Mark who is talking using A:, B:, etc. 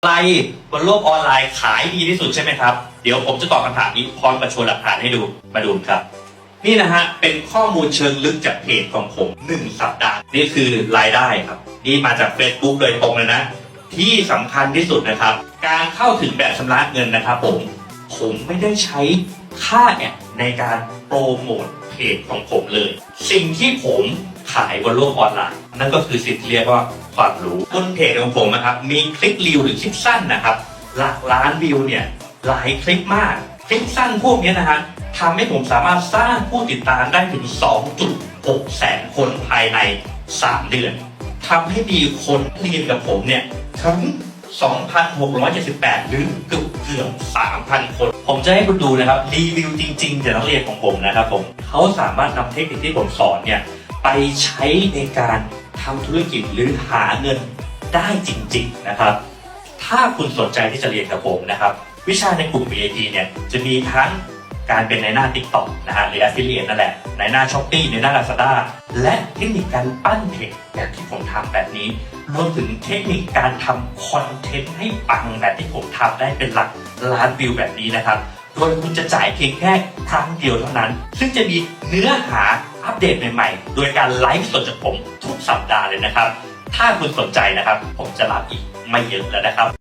A: อะไรบนโลกออนไลน์ขายดีที่สุดใช่ไหมครับ เดี๋ยวผมจะตอบคำถามนี้พร้อมกับโชว์หลักฐานให้ดูมาดูครับ นี่นะฮะ เป็นข้อมูลเชิงลึกจากเพจของผมหนึ่งสัปดาห์ นี่คือรายได้ครับ นี่มาจาก Facebook โดยตรงเลยนะ ที่สำคัญที่สุดนะครับ การเข้าถึงแบบชำระเงินนะครับผมผมไม่ได้ใช้ค่าแอดในการโปรโมทเพจของผมเลย สิ่งที่ผม ขายบนโลกออนไลน์ นั่นก็คือสิ่งที่เรียกว่าความรู้บนเพจของผมนะครับ มีคลิปรีวหรือคลิปสั้นนะครับ หลักล้านวิวเนี่ยหลายคลิปมาก คลิปสั้นพวกนี้นะฮะทำให้ผมสามารถสร้างผู้ติดตามได้ถึง 2.6 แสนคนภายใน 3 เดือนทำให้มีคนเรียนกับผมเนี่ยถึง2,678 หรือเกือบเกือบ3,000 คน ผมจะให้คุณดูนะครับ รีวิวจริง ๆจากนักเรียนของผมนะครับผมเขาสามารถนำเทคนิคที่ผมสอนเนี่ย ไปใช้ในการทำธุรกิจหรือหาเงินได้จริง ๆนะครับ ถ้าคุณสนใจที่จะเรียนกับผมนะครับ วิชาในกลุ่ม VIP เนี่ยจะมีทั้งการเป็นในหน้า TikTok นะฮะหรือ Affiliate นั่นแหละ ในหน้า Shopee ในหน้า Lazada และเทคนิคการปั้นเพจแบบที่ผมทำแบบนี้ รวมถึงเทคนิคการทำคอนเทนต์ให้ปังแบบที่ผมทำได้เป็นหลักล้านวิวแบบนี้นะครับ โดยคุณจะจ่ายเพียงแค่ครั้งเดียวเท่านั้น ซึ่งจะมีเนื้อหา อัปเดตใหม่ๆ โดยการไลฟ์สดจากผมทุกสัปดาห์เลยนะครับ ถ้าคุณสนใจนะครับ ผมจะรับอีกไม่เยอะแล้วนะครับ